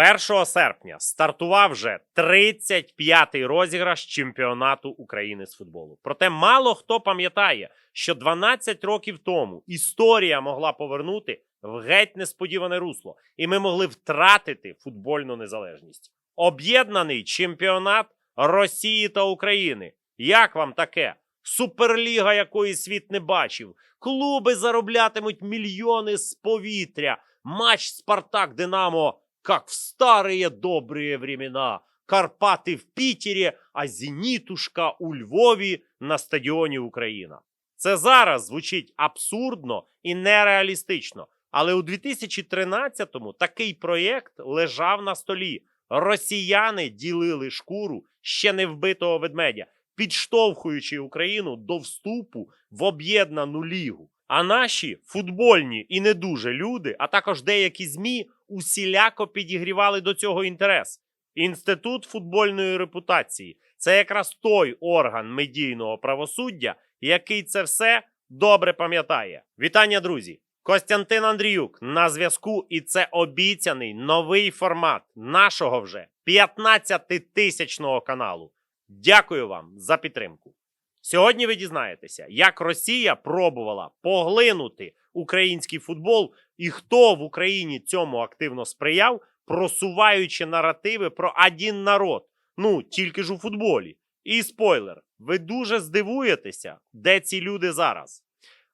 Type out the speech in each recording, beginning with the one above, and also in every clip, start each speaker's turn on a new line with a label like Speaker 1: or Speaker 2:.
Speaker 1: 1 серпня стартував вже 35-й розіграш чемпіонату України з футболу. Проте мало хто пам'ятає, що 12 років тому історія могла повернути в геть несподіване русло, і ми могли втратити футбольну незалежність. Об'єднаний чемпіонат Росії та України. Як вам таке? Суперліга, якої світ не бачив. Клуби зароблятимуть мільйони з повітря. Матч Спартак Динамо, как в старые добрые времена. Карпати в Пітері, а Зенітушка у Львові на стадіоні Україна. Це зараз звучить абсурдно і нереалістично. Але у 2013-му такий проєкт лежав на столі. Росіяни ділили шкуру ще не вбитого ведмедя, підштовхуючи Україну до вступу в об'єднану лігу. А наші футбольні і не дуже люди, а також деякі змі усіляко підігрівали до цього інтерес. Інститут футбольної репутації це якраз той орган медійного правосуддя, який це все добре пам'ятає. Вітання, друзі! Костянтин Андріюк на зв'язку, і це обіцяний новий формат нашого вже 15-тисячного каналу. Дякую вам за підтримку. Сьогодні ви дізнаєтеся, як Росія пробувала поглинути український футбол і хто в Україні цьому активно сприяв, просуваючи наративи про один народ. Ну, тільки ж у футболі. І спойлер, ви дуже здивуєтеся, де ці люди зараз.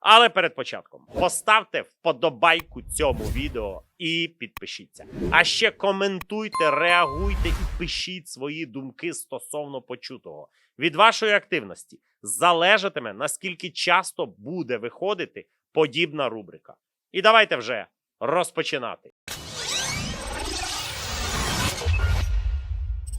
Speaker 1: Але перед початком поставте вподобайку цьому відео і підпишіться. А ще коментуйте, реагуйте і пишіть свої думки стосовно почутого. Від вашої активності залежатиме, наскільки часто буде виходити подібна рубрика. І давайте вже розпочинати.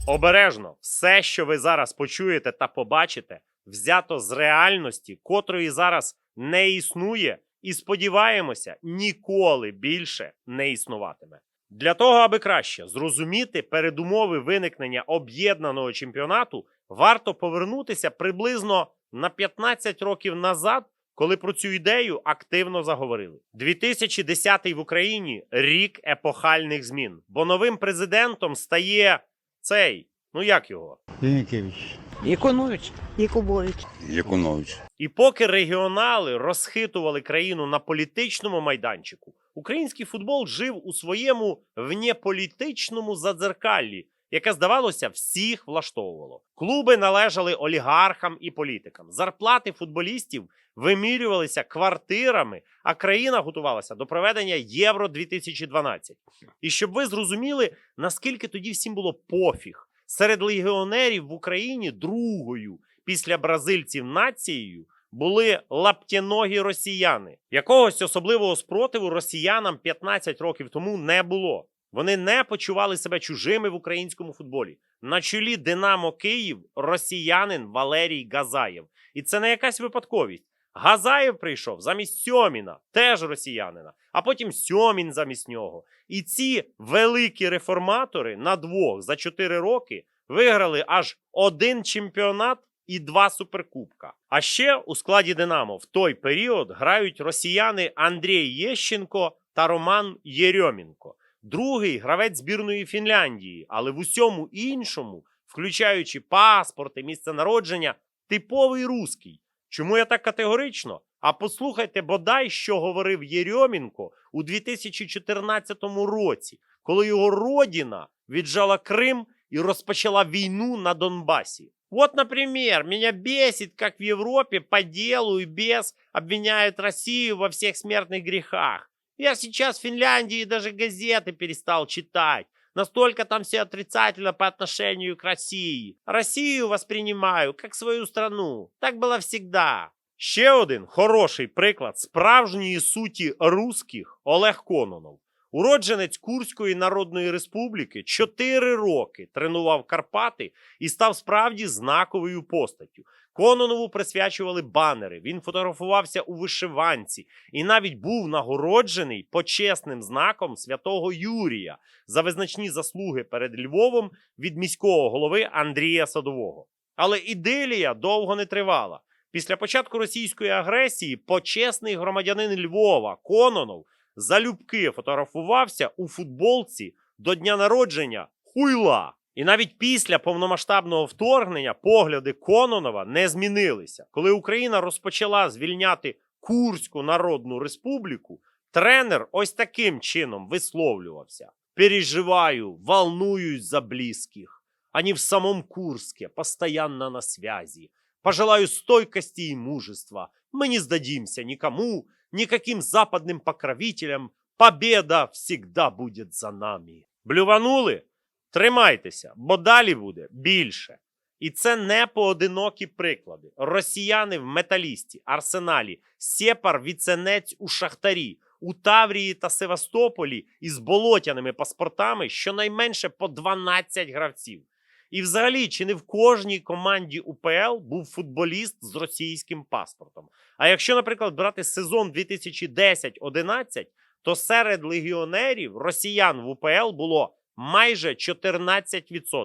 Speaker 1: Обережно, все, що ви зараз почуєте та побачите, взято з реальності, котрої зараз не існує, і сподіваємося, ніколи більше не існуватиме. Для того, аби краще зрозуміти передумови виникнення об'єднаного чемпіонату, варто повернутися приблизно на 15 років назад, коли про цю ідею активно заговорили. 2010 в Україні рік епохальних змін, бо новим президентом стає цей, ну як його?
Speaker 2: Янікевич.
Speaker 3: Іконович. Якубович.
Speaker 4: Якунович.
Speaker 1: І поки регіонали розхитували країну на політичному майданчику, український футбол жив у своєму внеполітичному задзеркаллі, яке, здавалося, всіх влаштовувало. Клуби належали олігархам і політикам. Зарплати футболістів вимірювалися квартирами, а країна готувалася до проведення Євро 2012. І щоб ви зрозуміли, наскільки тоді всім було пофіг серед легіонерів в Україні другою після бразильців нацією були лаптєногі росіяни. Якогось особливого спротиву росіянам 15 років тому не було. Вони не почували себе чужими в українському футболі. На чолі Динамо Київ росіянин Валерій Газаєв. І це не якась випадковість. Газаєв прийшов замість Сьоміна, теж росіянина, а потім Сьомін замість нього. І ці великі реформатори на двох за чотири роки виграли аж один чемпіонат і два суперкубка. А ще у складі Динамо в той період грають росіяни Андрій Єщенко та Роман Єрьомінко. Другий гравець збірної Фінляндії, але в усьому іншому, включаючи паспорт і місце народження, типовий руський. Чому я так категорично? А послухайте бодай, що говорив Єрьомінко у 2014 році, коли його родина віджала Крим і розпочала війну на Донбасі. Вот, например, меня бесит, как в Европе по делу и без обвиняют Россию во всех смертных грехах. Я сейчас в Финляндии даже газеты перестал читать. Настолько там все отрицательно по отношению к России. Россию воспринимаю как свою страну. Так было всегда. Ще один хороший приклад справжньої суті русських Олег Кононов. Уродженець Курської Народної Республіки 4 роки тренував Карпати і став справді знаковою постаттю. Кононову присвячували банери. Він фотографувався у вишиванці і навіть був нагороджений почесним знаком святого Юрія за визначні заслуги перед Львовом від міського голови Андрія Садового. Але іделія довго не тривала. Після початку російської агресії почесний громадянин Львова Кононов залюбки фотографувався у футболці до дня народження хуйла. І навіть після повномасштабного вторгнення погляди Кононова не змінилися. Коли Україна розпочала звільняти Курську Народну Республіку, тренер ось таким чином висловлювався: переживаю, волнуюсь за близких. Они в самом Курске, постоянно на связи. Пожелаю стойкости и мужества. Мы не сдадимся никому, никаким западным покровителям. Победа всегда будет за нами. Блюванули? Тримайтеся, бо далі буде більше. І це не поодинокі приклади. Росіяни в металісті, арсеналі, Сєпар віценець у Шахтарі, у Таврії та Севастополі із болотяними паспортами щонайменше по 12 гравців. І взагалі, чи не в кожній команді УПЛ був футболіст з російським паспортом? А якщо, наприклад, брати сезон 2010-11, то серед легіонерів росіян в УПЛ було майже 14%.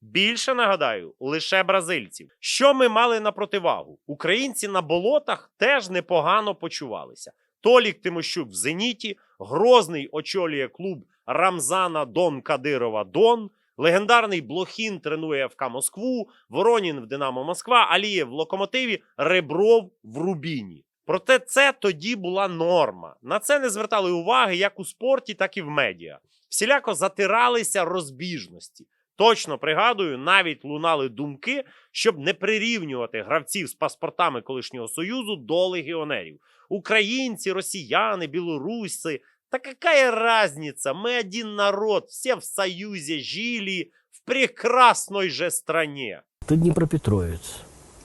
Speaker 1: Більше нагадаю, лише бразильців. Що ми мали на противагу? Українці на болотах теж непогано почувалися. Толік Тимощук в Зеніті, Грозний очолює клуб Рамзана Дон Кадирова Дон. Легендарний Блохін тренує ФК Москву, Воронін в Динамо Москва, Алієв в Локомотиві, Ребров в Рубіні. Проте це тоді була норма. На це не звертали уваги як у спорті, так і в медіа. Всіляко затиралися розбіжності. Точно пригадую, навіть лунали думки, щоб не прирівнювати гравців з паспортами колишнього союзу до легіонерів. Українці, росіяни, білоруси. Та какая разница? Мы один народ, все в союзе жили в прекрасной же стране.
Speaker 2: Ты Днепропетровец,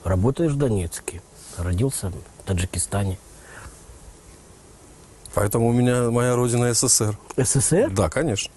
Speaker 2: работаешь в Донецке, родился в Таджикистане.
Speaker 4: Поэтому у меня моя родина СССР.
Speaker 2: СССР?
Speaker 4: Да, конечно.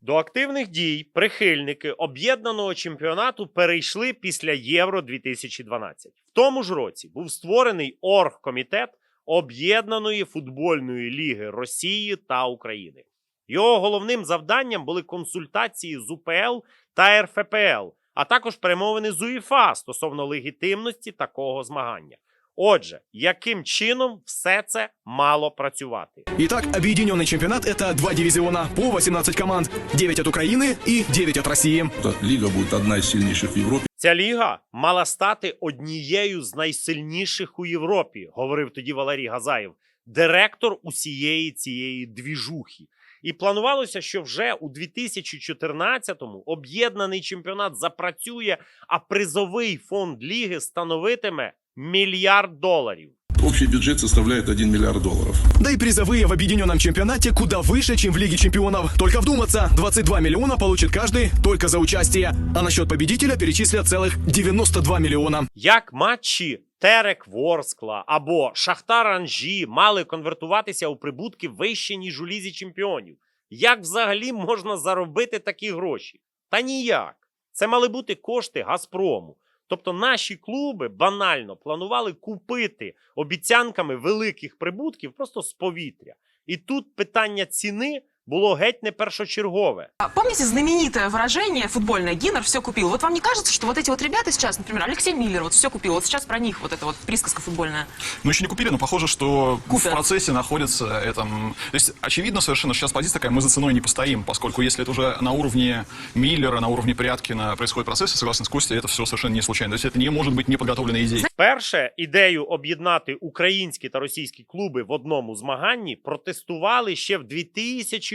Speaker 1: До активних дій прихильники об'єднаного чемпіонату перейшли після Євро 2012. В тому ж році був створений оргкомітет Об'єднаної футбольної ліги Росії та України. Його головним завданням були консультації з УПЛ та РФПЛ, а також перемовини з УЄФА стосовно легітимності такого змагання. Отже, яким чином все це мало працювати?
Speaker 5: Итак, объединенный чемпионат – это два дивизиона по 18 команд. 9 от Украины и 9 от России.
Speaker 6: Эта лига будет одна из сильнейших в Европе.
Speaker 1: Ця ліга мала стати однією з найсильніших у Європі, говорив тоді Валерій Газаєв, директор усієї цієї двіжухи. І планувалося, що вже у 2014-му об'єднаний чемпіонат запрацює, а призовий фонд ліги становитиме мільярд доларів.
Speaker 6: Общий бюджет составляет 1 миллиард долларов.
Speaker 5: Да и призовые в объединенном чемпионате куда выше, чем в Лиге чемпионов. Только вдуматься, 22 миллиона получит каждый только за участие. А на счет победителя перечислят целых 92 миллиона.
Speaker 1: Як матчі Терек Ворскла або Шахтар Анжі мали конвертуватися у прибутки вище, ніж у лізі чемпіонів? Як взагалі можна заробити такі гроші? Та ніяк. Це мали бути кошти Газпрому. Тобто наші клуби банально планували купити обіцянками великих прибутків просто з повітря. І тут питання ціни було геть не першочергове.
Speaker 7: А Помните знаменитое выражение футбольное «Гиннер все купил»? Вот вам не кажется, что вот эти вот ребята сейчас, например, Алексей Миллер вот все купил, вот сейчас про них вот эта вот присказка футбольная.
Speaker 8: Ну, еще не купили, но похоже, что
Speaker 7: Купят.
Speaker 8: в процессе находится этом... То есть, очевидно совершенно, что сейчас позиция такая, мы за ценой не постоим, поскольку если это уже на уровне Миллера, на уровне Пряткина происходит процесс, я согласен с Костей, это все совершенно не случайно. То есть, это не может быть неподготовленной идеей.
Speaker 1: Перше ідею об'єднати українські та російські клуби в одному змаганні протестували ще в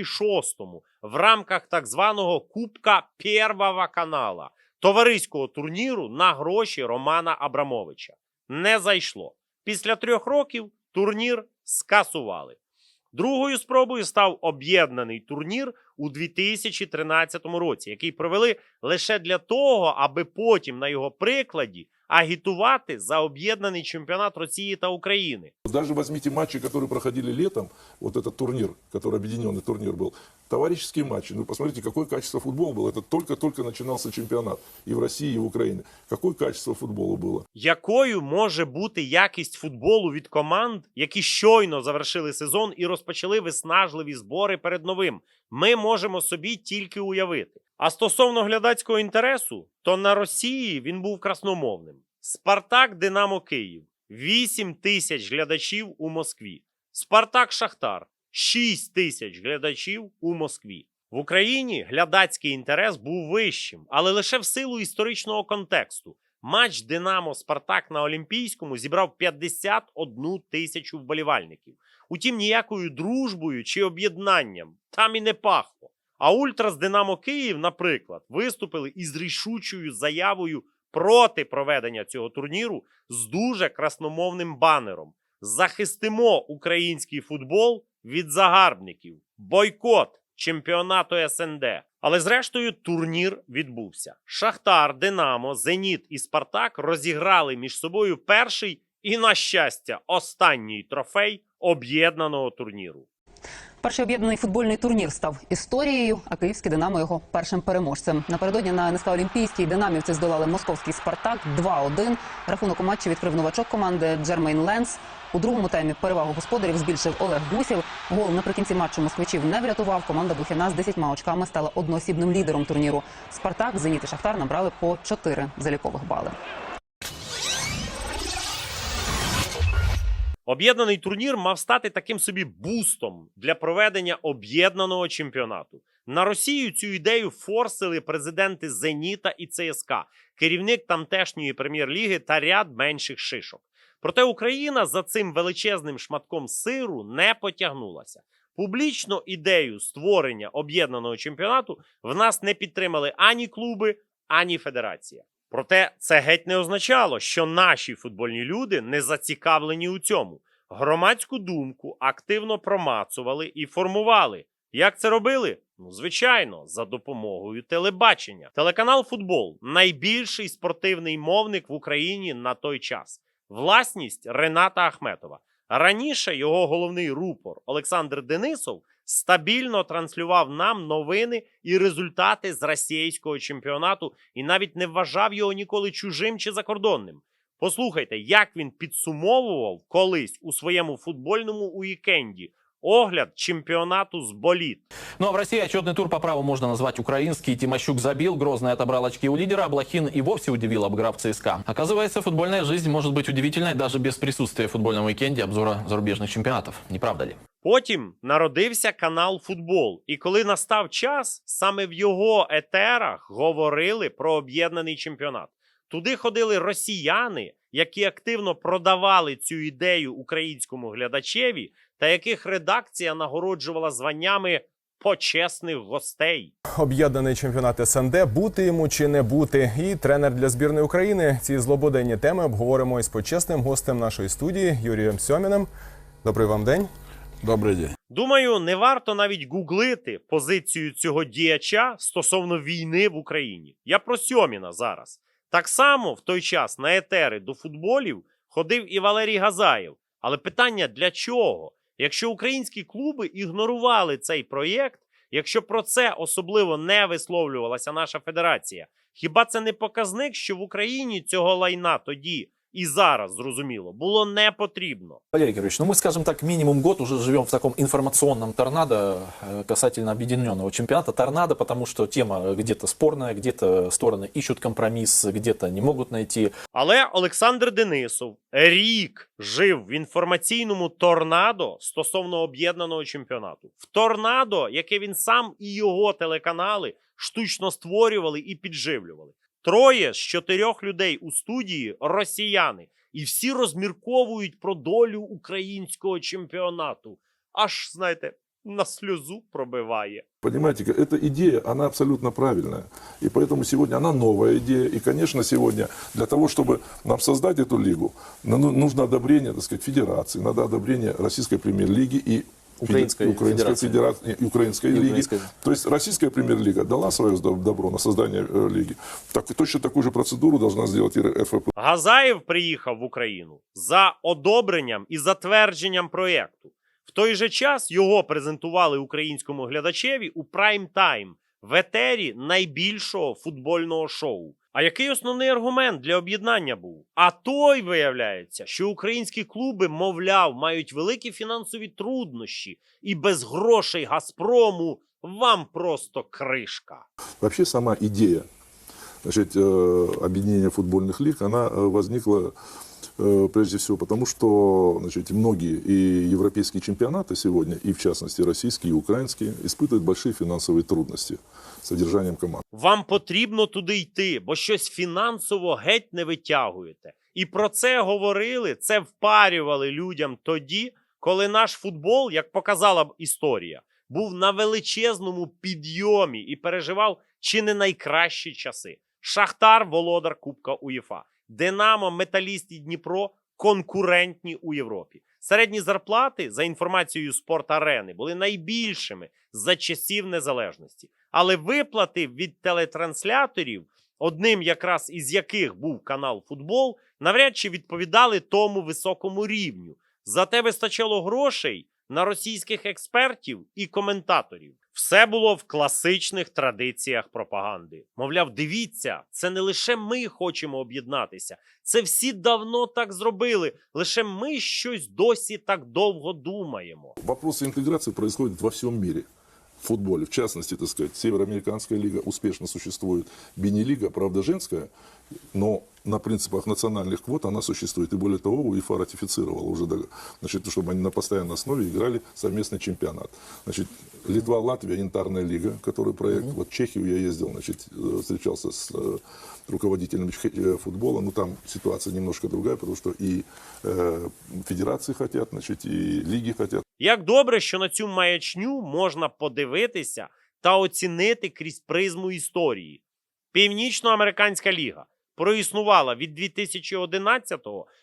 Speaker 1: 2006-му в рамках так званого Кубка Первого канала товариського турніру на гроші Романа Абрамовича. Не зайшло. Після трьох років турнір скасували. Другою спробою став об'єднаний турнір у 2013 році, який провели лише для того, аби потім на його прикладі агітувати за об'єднаний чемпіонат Росії та України.
Speaker 9: Даже возьмите матчи, которые проходили летом, вот этот турнир, который объединенный турнир был, товарищеские матчи. Ну, посмотрите, какое качество футбола было. Это только-только начинался чемпионат и в России, и в Украине. Какое качество футбола было.
Speaker 1: Якою може бути якість футболу від команд, які щойно завершили сезон і розпочали виснажливі збори перед новим? Ми можемо собі тільки уявити. А стосовно глядацького інтересу, то на Росії він був красномовним. Спартак Динамо Київ 8 тисяч глядачів у Москві. Спартак Шахтар 6 тисяч глядачів у Москві. В Україні глядацький інтерес був вищим, але лише в силу історичного контексту. Матч Динамо Спартак на Олімпійському зібрав 51 тисячу вболівальників. Утім, ніякою дружбою чи об'єднанням там і не пахло. А Ультрас Динамо Київ, наприклад, виступили із рішучою заявою проти проведення цього турніру з дуже красномовним банером: Захистимо український футбол від загарбників. Бойкот чемпіонату СНД. Але зрештою турнір відбувся. Шахтар, Динамо, Зеніт і Спартак розіграли між собою перший і, на щастя, останній трофей об'єднаного турніру.
Speaker 10: Перший об'єднаний футбольний турнір став історією, а київське Динамо його першим переможцем. Напередодні на НСК Олімпійській динамівці здолали московський Спартак 2-1. Рахунок у матчі відкрив новачок команди Джермейн Ленс. У другому таймі перевагу господарів збільшив Олег Гусєв. Гол наприкінці матчу москвичів не врятував. Команда Блохіна з 10 очками стала одноосібним лідером турніру. Спартак, Зеніт і Шахтар набрали по 4 залікових бали.
Speaker 1: Об'єднаний турнір мав стати таким собі бустом для проведення об'єднаного чемпіонату. На Росію цю ідею форсили президенти Зеніта і ЦСКА, керівник тамтешньої прем'єр-ліги та ряд менших шишок. Проте Україна за цим величезним шматком сиру не потягнулася. Публічно ідею створення об'єднаного чемпіонату в нас не підтримали ані клуби, ані федерація. Проте це геть не означало, що наші футбольні люди не зацікавлені у цьому. Громадську думку активно промацували і формували. Як це робили? Ну, звичайно, за допомогою телебачення. Телеканал Футбол найбільший спортивний мовник в Україні на той час. Власність Рената Ахметова. Раніше його головний рупор Олександр Денисов стабільно транслював нам новини і результати з російського чемпіонату і навіть не вважав його ніколи чужим чи закордонним. Послухайте, як він підсумовував колись у своєму футбольному уікенді огляд чемпіонату з боліт.
Speaker 11: Ну а в России отчетный тур по праву можно назвать украинский. Тимощук забил, Грозный отобрал очки у лидера, а Блохин и вовсе удивил, обыграв ЦСКА. Оказывается, футбольная жизнь может быть удивительной даже без присутствия в футбольном уикенде обзора зарубежных чемпионатов. Не правда ли?
Speaker 1: Потім народився канал Футбол. І коли настав час, саме в його етерах говорили про об'єднаний чемпіонат. Туди ходили росіяни, які активно продавали цю ідею українському глядачеві, та яких редакція нагороджувала званнями почесних гостей.
Speaker 12: Об'єднаний чемпіонат СНД бути йому чи не бути. І тренер для збірної України. Ці злободенні теми обговоримо із почесним гостем нашої студії Юрієм Сьоміним. Добрий вам день.
Speaker 4: Добрый день.
Speaker 1: Думаю, не варто навіть гуглити позицію цього діяча стосовно війни в Україні. Я про Сьоміна зараз. Так само в той час на етери до футболів ходив і Валерій Газаєв. Але питання для чого? Якщо українські клуби ігнорували цей проєкт, якщо про це особливо не висловлювалася наша федерація, хіба це не показник, що в Україні цього лайна тоді і зараз зрозуміло було не потрібно?
Speaker 11: Валерий Георгиевич, ну мы, скажем так, минимум год уже живем в таком информационном торнадо э, касательно объединенного чемпионата. Торнадо, потому что тема где-то спорная, где-то стороны ищут компромисс, где-то не могут найти.
Speaker 1: Але Олександр Денисов рік жив в інформаційному торнадо стосовно об'єднаного чемпіонату. В торнадо, яке він сам і його телеканали штучно створювали і підживлювали. Троє з чотирьох людей у студії росіяни, і всі розмірковують про долю українського чемпіонату. Аж знаєте, на сльозу пробиває.
Speaker 9: Понимаете, эта идея, она абсолютно правильная. И поэтому сегодня она новая идея. И, конечно, сегодня для того, чтобы нам создать эту лигу, ну- ну- нужно одобрение, так сказать, федерации, надо одобрение Российской премьер-лиги и
Speaker 11: Украинской
Speaker 9: Украинской
Speaker 11: федерации.
Speaker 9: федерации Украинской
Speaker 11: И
Speaker 9: лиги.
Speaker 11: украинской.
Speaker 9: То есть Российская премьер-лига дала свое добро на создание э, лиги. Так, точно такую же процедуру должна сделать и РФП.
Speaker 1: Газаєв приїхав в Україну за одобренням і затвердженням проєкту. В той же час його презентували українському глядачеві у прайм-тайм в етері найбільшого футбольного шоу. А який основний аргумент для об'єднання був? А той виявляється, що українські клуби, мовляв, мають великі фінансові труднощі, і без грошей Газпрому вам просто кришка.
Speaker 9: Вообще сама идея значит, э, объединения футбольных лиг, она э, возникла Э, Прежде всего потому, что значит, многие и европейские чемпионаты сегодня, и в частности российские и украинские, испытывают большие финансовые трудности с содержанием команд.
Speaker 1: Вам потрібно туди йти, бо щось фінансово геть не витягуєте. І про це говорили, це впарювали людям тоді, коли наш футбол, як показала б історія, був на величезному підйомі і переживав чи не найкращі часи. Шахтар володар Кубка УЄФА, Динамо, Металіст і Дніпро конкурентні у Європі. Середні зарплати, за інформацією спортарени, були найбільшими за часів незалежності. Але виплати від телетрансляторів, одним якраз із яких був канал Футбол, навряд чи відповідали тому високому рівню. Зате вистачало грошей на російських експертів і коментаторів. Все було в класичних традиціях пропаганди. Мовляв, дивіться, це не лише ми хочемо об'єднатися, це всі давно так зробили. Лише ми щось досі так довго думаємо.
Speaker 9: Вопросы интеграции происходят во всем мире. В футболе, в частности, так сказать, Североамериканская лига успешно существует. Бини-лига, правда, женская, но на принципах национальных квот она существует. И более того, УЕФА ратифицировала уже, дог- значит, чтобы они на постоянной основе играли совместный чемпионат. Значит, Литва, Латвия, янтарная лига, который проект. Вот в Чехию я ездил, значит, э, встречался с э, руководителем чхе- э, футбола. Ну, там ситуация немножко другая, потому что и э, федерации хотят, значит, и лиги хотят.
Speaker 1: Як добре, що на цю маячню можна подивитися та оцінити крізь призму історії. Північноамериканська ліга проіснувала від 2011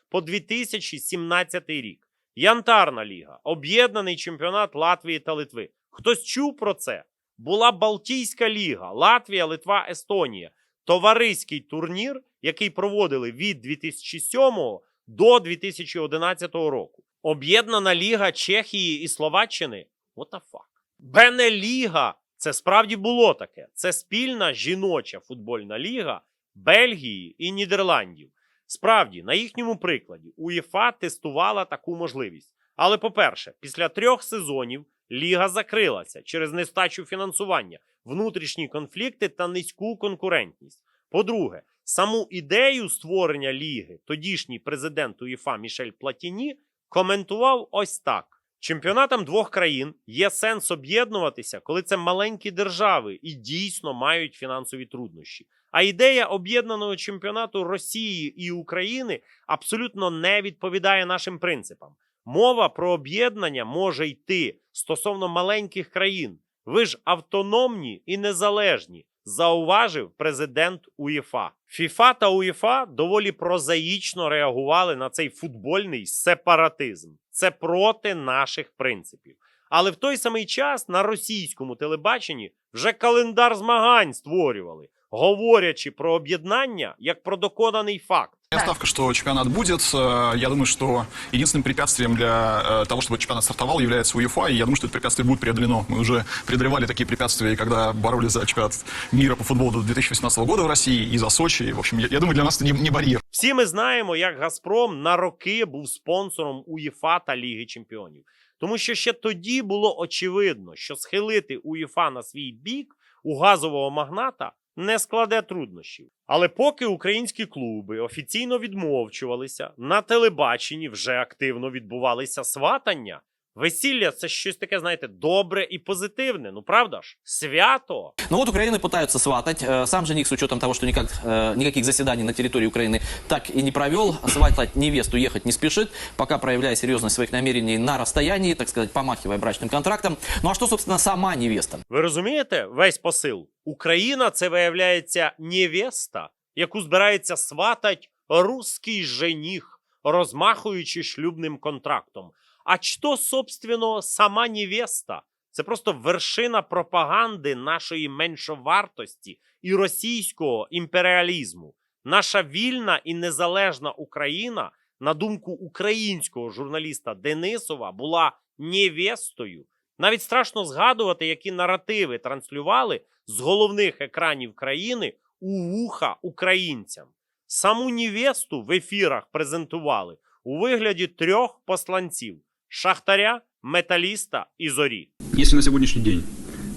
Speaker 1: по 2017 рік. Янтарна ліга, об'єднаний чемпіонат Латвії та Литви. Хтось чув про це? Була Балтійська ліга, Латвія, Литва, Естонія. Товариський турнір, який проводили від 2007 до 2011 року. Об'єднана ліга Чехії і Словаччини. What the fuck? Бенеліга. Це справді було таке. Це спільна жіноча футбольна ліга Бельгії і Нідерландів. Справді, на їхньому прикладі УЄФА тестувала таку можливість. Але, по-перше, після трьох сезонів ліга закрилася через нестачу фінансування, внутрішні конфлікти та низьку конкурентність. По-друге, саму ідею створення ліги тодішній президент УЄФА Мішель Платіні коментував ось так: чемпіонатам двох країн є сенс об'єднуватися, коли це маленькі держави і дійсно мають фінансові труднощі. А ідея об'єднаного чемпіонату Росії і України абсолютно не відповідає нашим принципам. Мова про об'єднання може йти стосовно маленьких країн. Ви ж автономні і незалежні, зауважив президент УЄФА. ФІФА та УЄФА доволі прозаїчно реагували на цей футбольний сепаратизм. Це проти наших принципів. Але в той самий час на російському телебаченні вже календар змагань створювали, говорячи про об'єднання як про доконаний факт.
Speaker 8: Моя ставка, что чемпионат будет. Э, Я думаю, что единственным препятствием для э, того, чтобы чемпионат стартовал, является УЕФА. И я думаю, что это препятствие будет преодолено. Мы уже преодолевали такие препятствия, когда боролись за чемпионат мира по футболу до 2018 года в России и за Сочи. И, В общем, я, я думаю, для нас это не, не барьер.
Speaker 1: Всі ми знаємо, як Газпром на роки був спонсором УЄФА та Ліги Чемпіонів. Тому що ще тоді було очевидно, що схилити УЄФА на свій бік у газового магната не складе труднощів. Але поки українські клуби офіційно відмовчувалися, на телебаченні вже активно відбувалися сватання. Весілля це щось таке, знаєте, добре і позитивне. Ну правда ж? Свято.
Speaker 11: Ну вот Украины пытаются сватать. Э, Сам жених, с учетом того, что никак, э, никаких заседаний на территории Украины так и не провел, сватать невесту ехать не спешит, пока проявляя серьезность своих намерений на расстоянии, так сказать, помахивая брачным контрактом. Ну а что, собственно, сама невеста?
Speaker 1: Ви розумієте весь посил? Україна це виявляється невеста, яку збирається сватать руський жених, розмахуючи шлюбним контрактом. А що, собственно, сама невеста? Це просто вершина пропаганди нашої меншовартості і російського імперіалізму. Наша вільна і незалежна Україна, на думку українського журналіста Денисова, була невестою. Навіть страшно згадувати, які наративи транслювали з головних екранів країни у вуха українцям. Саму невесту в ефірах презентували у вигляді трьох посланців: шахтаря, металіста і зорі.
Speaker 13: Если на сегодняшний день,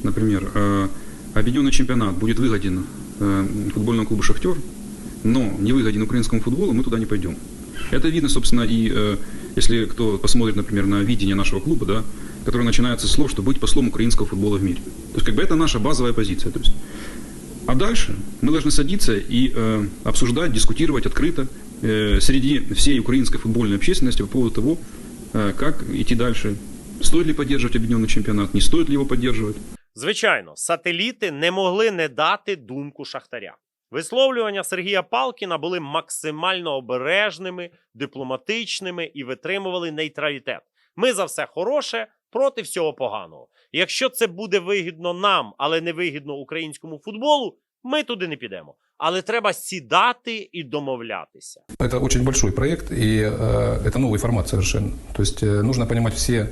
Speaker 13: например, э, объединенный чемпионат будет выгоден э, футбольному клубу «Шахтер», но не выгоден украинскому футболу, мы туда не пойдем. Это видно, собственно, и э, если кто посмотрит, например, на видение нашего клуба, да, которое начинается с слов, что быть послом украинского футбола в мире. То есть, как бы это наша базовая позиция. То есть, а дальше мы должны садиться и э, обсуждать, дискутировать открыто э, среди всей украинской футбольной общественности по поводу того, э, как идти дальше. Стоит ли поддерживать объединенный чемпионат, не стоит ли его поддерживать.
Speaker 1: Звичайно, сателіти не могли не дати думку Шахтаря. Висловлювання Сергія Палкіна були максимально обережними, дипломатичними і витримували нейтралітет. Ми за все хороше проти всього поганого. Якщо це буде вигідно нам, але не вигідно українському футболу, ми туди не підемо. Але треба сідати і домовлятися.
Speaker 14: Это очень большой проект, и э, это новый формат совершенно. То есть э, нужно понимать все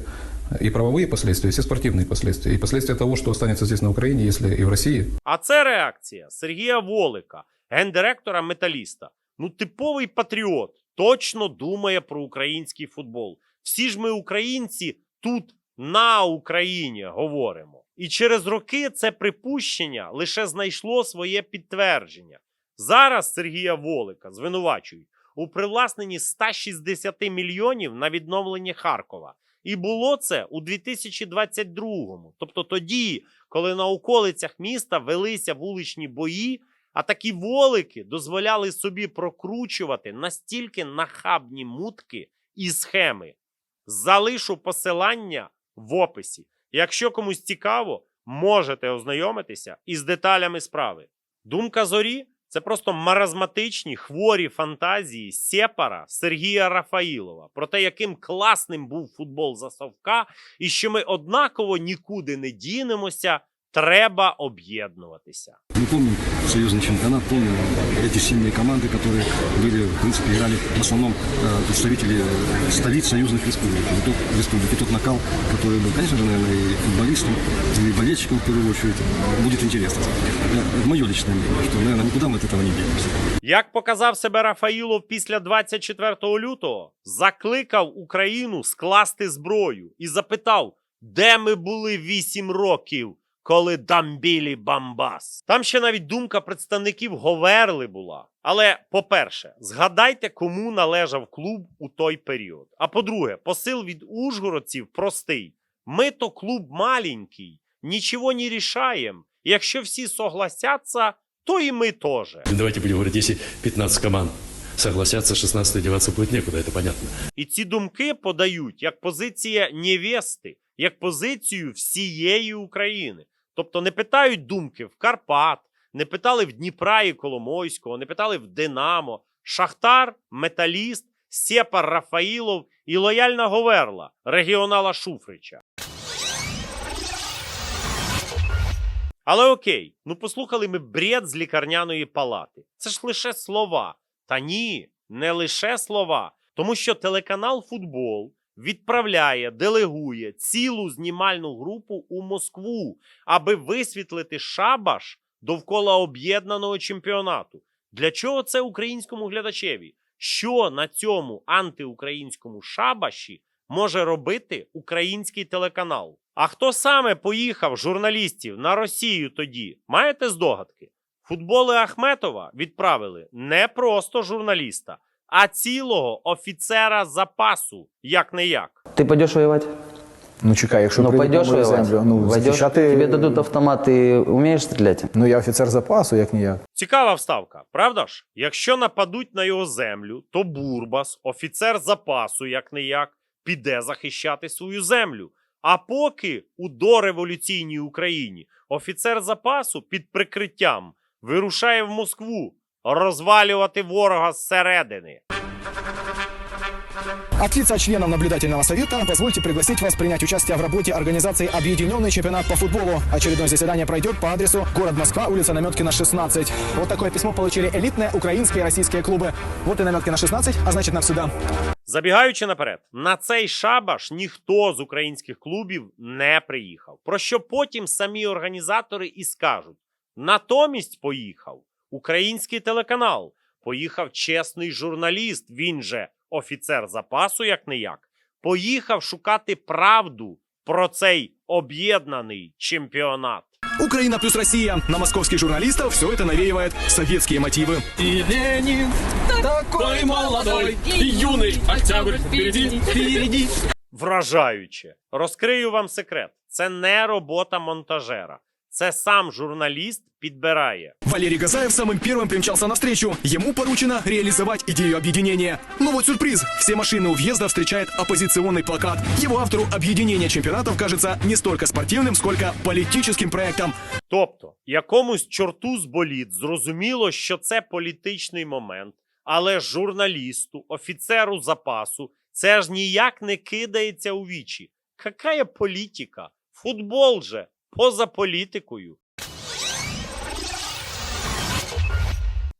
Speaker 14: и правовые последствия, и все спортивные последствия, и последствия того, что останется здесь на Украине, если и в России.
Speaker 1: А це реакція Сергія Волика, гендиректора металіста. Ну, типовий патріот, точно думає про український футбол. Всі ж ми, українці, тут на Україні говоримо. І через роки це припущення лише знайшло своє підтвердження. Зараз Сергія Волика звинувачують у привласненні 160 мільйонів на відновлення Харкова. І було це у 2022-му, тобто тоді, коли на околицях міста велися вуличні бої, а такі волики дозволяли собі прокручувати настільки нахабні мутки і схеми. Залишу посилання в описі. Якщо комусь цікаво, можете ознайомитися із деталями справи. Думка зорі це просто маразматичні хворі фантазії Сєпара Сергія Рафаїлова про те, яким класним був футбол за совка, і що ми однаково нікуди не дінемося, треба об'єднуватися.
Speaker 15: Помним союзный чемпионат, помним эти сильные команды, которые были, в принципе, играли в основном э, представители э, столиц союзных республик. И тот, республики. Тот накал, который был, конечно же, наверное, и футболистам, и болельщикам в первую очередь, будет интересно. Это мое личное мнение, что, наверное, никуда мы от этого не денемся.
Speaker 1: Як показав себе Рафаїлов після 24 лютого, закликав Україну скласти зброю і запитав, де ми були 8 років, коли дамбілі Бамбас. Там ще навіть думка представників Говерли була. Але, по-перше, згадайте, кому належав клуб у той період. А по-друге, посил від ужгородців простий: ми то клуб маленький, нічого не рішаємо. Якщо всі согласяться, то і ми теж.
Speaker 16: Давайте будем говорить, если 15 команд согласятся, 16 деваться будет некуда, это понятно.
Speaker 1: І ці думки подають як позиція невести, як позицію всієї України. Тобто не питають думки в Карпат, не питали в Дніпра і Коломойського, не питали в Динамо, Шахтар, Металіст, Сєпар Рафаїлов і лояльна Говерла, регіонала Шуфрича. Але окей, ну послухали ми бред з лікарняної палати. Це ж лише слова. Та ні, не лише слова. Тому що телеканал Футбол відправляє, делегує цілу знімальну групу у Москву, аби висвітлити шабаш довкола об'єднаного чемпіонату. Для чого це українському глядачеві? Що на цьому антиукраїнському шабаші може робити український телеканал? А хто саме поїхав журналістів на Росію тоді? Маєте здогадки? Футболи Ахметова відправили не просто журналіста, а цілого офіцера запасу, як не як.
Speaker 17: Ти підеш воювати?
Speaker 18: Ну чекай, якщо
Speaker 17: ну, пойдеш
Speaker 18: мою
Speaker 17: воювати?
Speaker 18: землю, ну
Speaker 17: Пойдеш?
Speaker 18: захищати...
Speaker 17: Тобі дадуть автомат, ти вмієш стріляти?
Speaker 18: Ну я офіцер запасу, як ніяк.
Speaker 1: Цікава вставка, правда ж? Якщо нападуть на його землю, то Бурбас, офіцер запасу, як не як, піде захищати свою землю. А поки у дореволюційній Україні офіцер запасу під прикриттям вирушає в Москву розвалювати ворога зсередини.
Speaker 5: От лица членов наблюдательного совета позвольте пригласить вас принять участие в работе организации «Объединенный чемпионат по футболу». Очередное заседание пройдет по адресу город Москва, улица Наметкина, 16. Вот такое письмо получили элитные украинские и российские клубы. Вот и Наметкина, 16, а значит нам сюда.
Speaker 1: Забігаючи наперед, на цей шабаш ніхто з українських клубів не приїхав. Про що потім самі організатори і скажуть: натомість поїхав український телеканал, поїхав чесний журналіст, він же офіцер запасу, як не як, поїхав шукати правду про цей об'єднаний чемпіонат.
Speaker 5: Украина плюс Россия. На московских журналистов все это навеивает советские мотивы.
Speaker 11: И Ленин такой молодой, и юный октябрь впереди, впереди.
Speaker 1: Вражаюче. Розкрию вам секрет: це не робота монтажера. Це сам журналіст підбирає.
Speaker 5: Валерий Газаев самым первым примчался навстречу. Ему поручено реализовать идею объединения. Но вот сюрприз. Все машины у въезда встречает оппозиционный плакат. Его автору объединение чемпионатов кажется не столько спортивным, сколько политическим проектом.
Speaker 1: Тобто, якомусь чорту з боліт зрозуміло, що це політичний момент, але журналісту, офіцеру запасу це ж ніяк не кидається у вічі. Какая політика? Футбол же Поза політикою.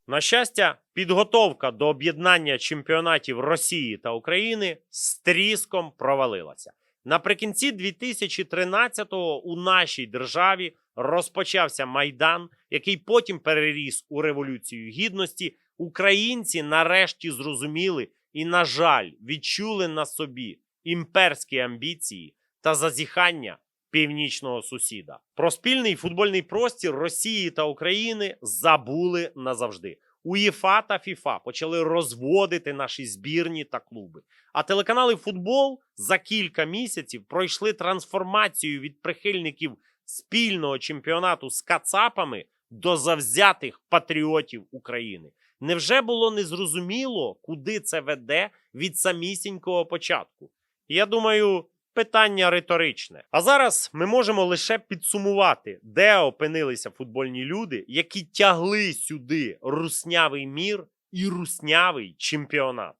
Speaker 1: На щастя, підготовка до об'єднання чемпіонатів Росії та України з тріском провалилася. Наприкінці 2013-го у нашій державі розпочався майдан, який потім переріс у революцію гідності. Українці нарешті зрозуміли і, на жаль, відчули на собі імперські амбіції та зазіхання північного сусіда. Про спільний футбольний простір Росії та України забули назавжди. УЄФА та ФІФА почали розводити наші збірні та клуби. А телеканали футбол за кілька місяців пройшли трансформацію від прихильників спільного чемпіонату з кацапами до завзятих патріотів України. Невже було незрозуміло, куди це веде від самісінького початку? Я думаю, питання риторичне. А зараз ми можемо лише підсумувати, де опинилися футбольні люди, які тягли сюди руснявий мір і руснявий чемпіонат.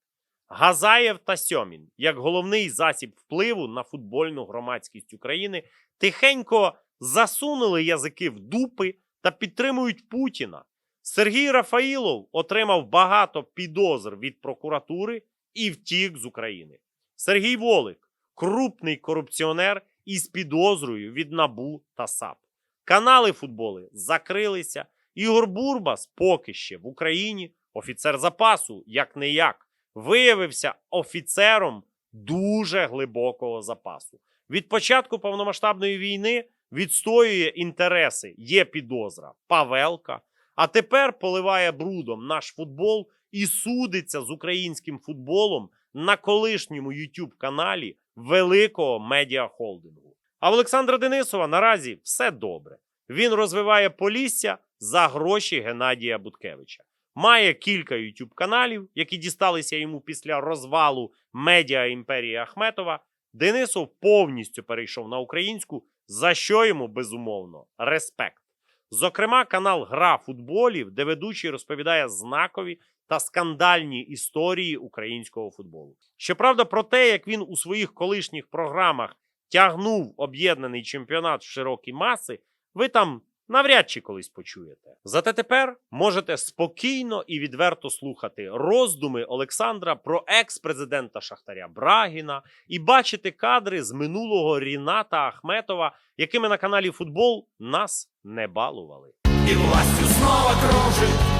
Speaker 1: Газаєв та Сьомін, як головний засіб впливу на футбольну громадськість України, тихенько засунули язики в дупи та підтримують Путіна. Сергій Рафаїлов отримав багато підозр від прокуратури і втік з України. Сергій Волик крупний корупціонер із підозрою від НАБУ та САП. Канали футболи закрилися. Ігор Бурбас поки ще в Україні офіцер запасу, як не як, виявився офіцером дуже глибокого запасу. Від початку повномасштабної війни відстоює інтереси. Є підозра Павелка. А тепер поливає брудом наш футбол і судиться з українським футболом на колишньому youtube каналі великого медіахолдингу. А в Олександра Денисова наразі все добре. Він розвиває Полісся за гроші Геннадія Буткевича. Має кілька youtube каналів, які дісталися йому після розвалу медіа імперії Ахметова. Денисов повністю перейшов на українську, за що йому безумовно респект. Зокрема, канал Гра футболів, де ведучий розповідає знакові та скандальні історії українського футболу. Щоправда, про те, як він у своїх колишніх програмах тягнув об'єднаний чемпіонат в широкі маси, ви там навряд чи колись почуєте. Зате тепер можете спокійно і відверто слухати роздуми Олександра про екс-президента Шахтаря Брагіна і бачити кадри з минулого Ріната Ахметова, якими на каналі Футбол нас не балували.
Speaker 19: І властю знову кружить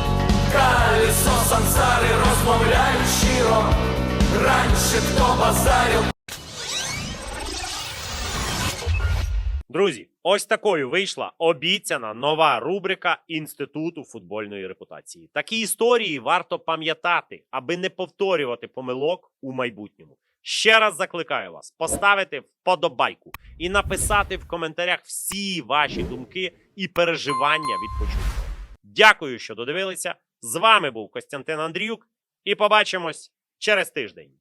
Speaker 19: Колесо сансари розмовляють щиро Раніше хто базарив
Speaker 1: Друзі, ось такою вийшла обіцяна нова рубрика Інституту футбольної репутації. Такі історії варто пам'ятати, аби не повторювати помилок у майбутньому. Ще раз закликаю вас поставити вподобайку і написати в коментарях всі ваші думки і переживання від почутого. Дякую, що додивилися. З вами був Костянтин Андріюк, і побачимось через тиждень.